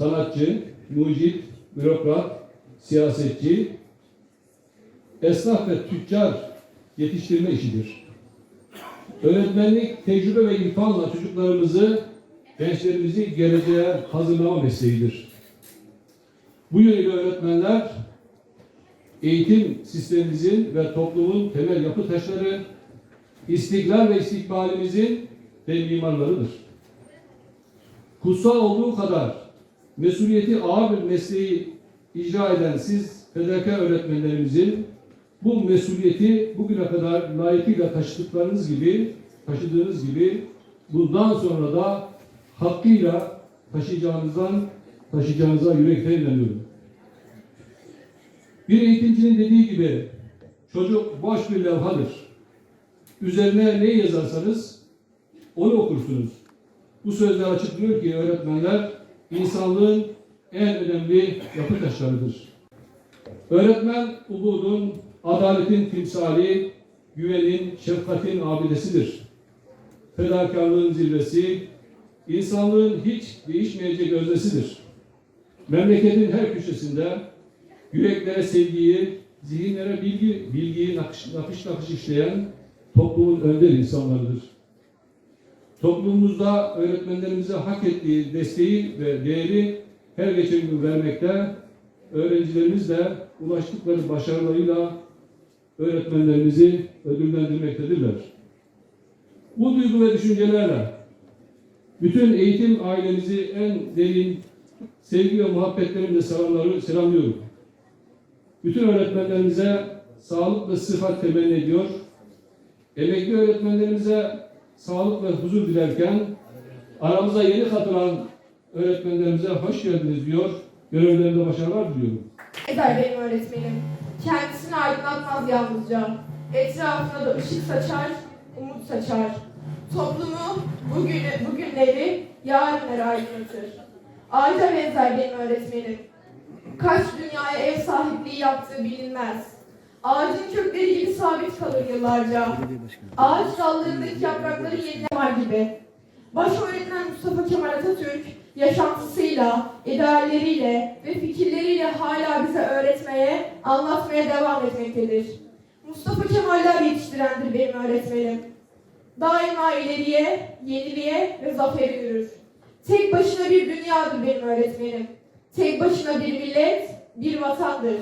sanatçı, mucit, bürokrat, siyasetçi, esnaf ve tüccar yetiştirme işidir. Öğretmenlik tecrübe ve irfanla çocuklarımızı, gençlerimizi geleceğe hazırlama mesleğidir. Bu yönüyle öğretmenler eğitim sistemimizin ve toplumun temel yapı taşları, istiklal ve istikbalimizin de mimarlarıdır. Kutsal olduğu kadar mesuliyeti ağır bir mesleği icra eden siz fedakar öğretmenlerimizin bu mesuliyeti bugüne kadar layıkıyla taşıdıklarınız gibi, taşıdığınız gibi bundan sonra da hakkıyla taşıyacağınızdan taşıyacağınıza yürekten inanıyorum. Bir eğitimcinin dediği gibi çocuk boş bir levhadır. Üzerine ne yazarsanız onu okursunuz. Bu sözler açıklıyor ki öğretmenler insanlığın en önemli yapı taşlarıdır. Öğretmen ubudun, adaletin timsali, güvenin, şefkatin abidesidir. Fedakarlığın zirvesi, insanlığın hiç değişmeyecek öznesidir. Memleketin her köşesinde yüreklere sevgiyi, zihinlere bilgi, bilgiyi nakış, nakış nakış işleyen toplumun önder insanlarıdır. Toplumumuzda öğretmenlerimize hak ettiği desteği ve değeri her geçen gün vermekte, öğrencilerimiz de ulaştıkları başarılarıyla öğretmenlerimizi ödüllendirmektedirler. Bu duygu ve düşüncelerle bütün eğitim ailemizi en derin sevgi ve muhabbetlerimle selamlıyorum. Bütün öğretmenlerimize sağlık ve sıhhat temenni ediyor. Emekli öğretmenlerimize sağlık ve huzur dilerken aramıza yeni katılan öğretmenlerimize hoş geldiniz diyor. Görevlerinde başarılar diliyorum. Eder benim öğretmenim. Kendisini aydınlatmaz yalnızca. Etrafına da ışık saçar, umut saçar. Toplumu, bugünü, bugünleri, yarınları aydınlatır. Ağaca benzer benim öğretmenim. Kaç dünyaya ev sahipliği yaptığı bilinmez. Ağacın kökleri gibi sabit kalır yıllarca. Ağaç dallarındaki yaprakları yenilemar gibi. Baş öğretmen Mustafa Kemal Atatürk yaşantısıyla, idealleriyle ve fikirleriyle hala bize öğretmeye, anlatmaya devam etmektedir. Mustafa Kemaller yetiştirendir benim öğretmenim. Daima ileriye, yeniliğe ve zafere yürür. Tek başına bir dünyadır benim öğretmenim. Tek başına bir millet, bir vatandır.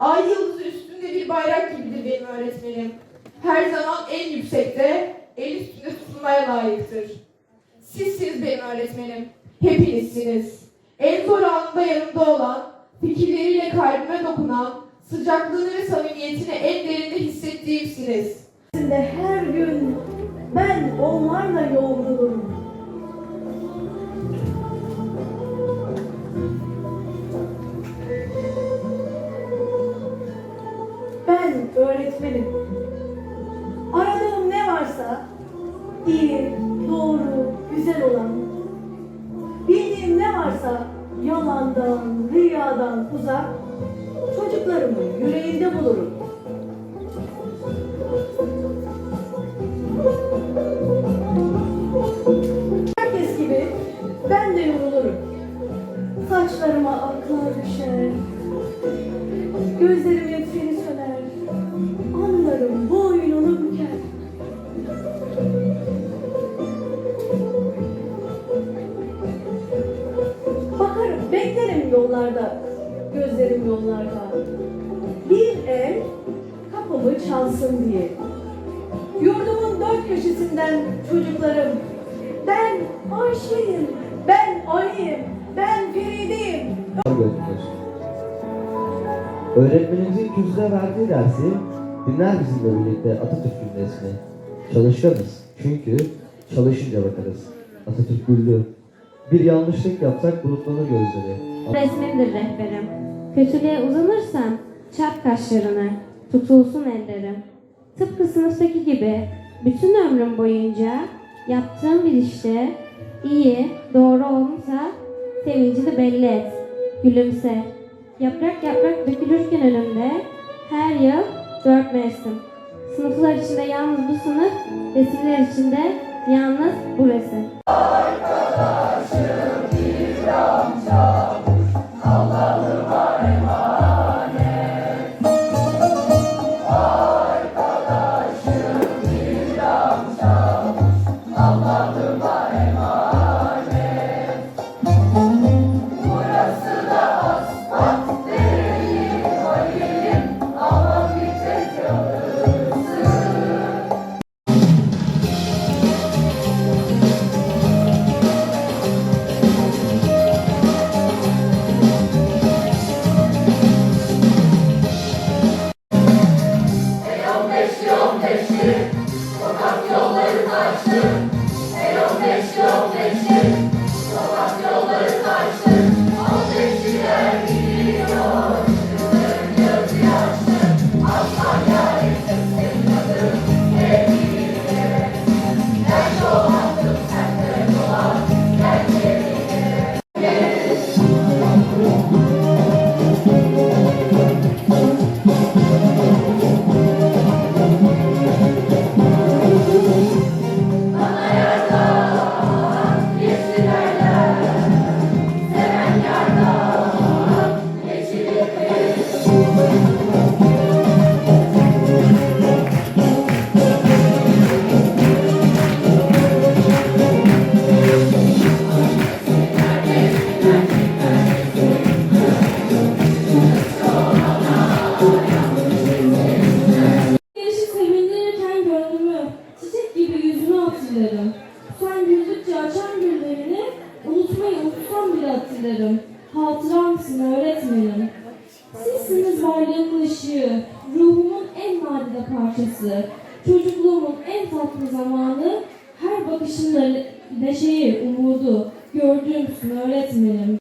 Ay yıldızı üstünde bir bayrak gibidir benim öğretmenim. Her zaman en yüksekte, el üstünde tutulmaya layıktır. Sizsiniz benim öğretmenim. Hepinizsiniz. En zor anında yanımda olan, fikirleriyle kalbime dokunan, sıcaklığını ve samimiyetini en derinde hissettiğimsiniz. her gün ben onlarla yoğrulurum. Öğretmenim. Aradığım ne varsa iyi, doğru, güzel olan. Bildiğim ne varsa yalandan, riyadan uzak çocuklarımın yüreğinde bulurum. Herkes gibi ben de yorulurum. Saçlarıma aklar düşer. Gözlerimin yollarda. Gözlerim yollarda. Bir el kapımı çalsın diye. Yurdumun dört köşesinden çocuklarım. Ben Ayşe'yim, ben Ali'yim, ben Feride'yim. Öğretmenimizin kürsüde verdiği dersi dinler bizimle birlikte Atatürk cümlesini. Çalışkanız çünkü çalışınca bakarız. Atatürk güldü. Bir yanlışlık yapsak bulutlanır gözleri. Resmindir rehberim. Kötülüğe uzanırsam çarp kaşlarını, tutulsun ellerim. Tıpkı sınıftaki gibi bütün ömrüm boyunca yaptığım bir işte iyi, doğru olmuşsa sevincini belli et, gülümse. Yaprak yaprak dökülürken önümde her yıl dört mevsim. Sınıflar içinde yalnız bu sınıf, resimler içinde yalnız bu resim. Glory, glory. Slow, slow, slow. Işığı, ruhumun en nadide parçası. Çocukluğumun en tatlı zamanı, her bakışımda neşeyi, umudu gördüğümsün öğretmenim.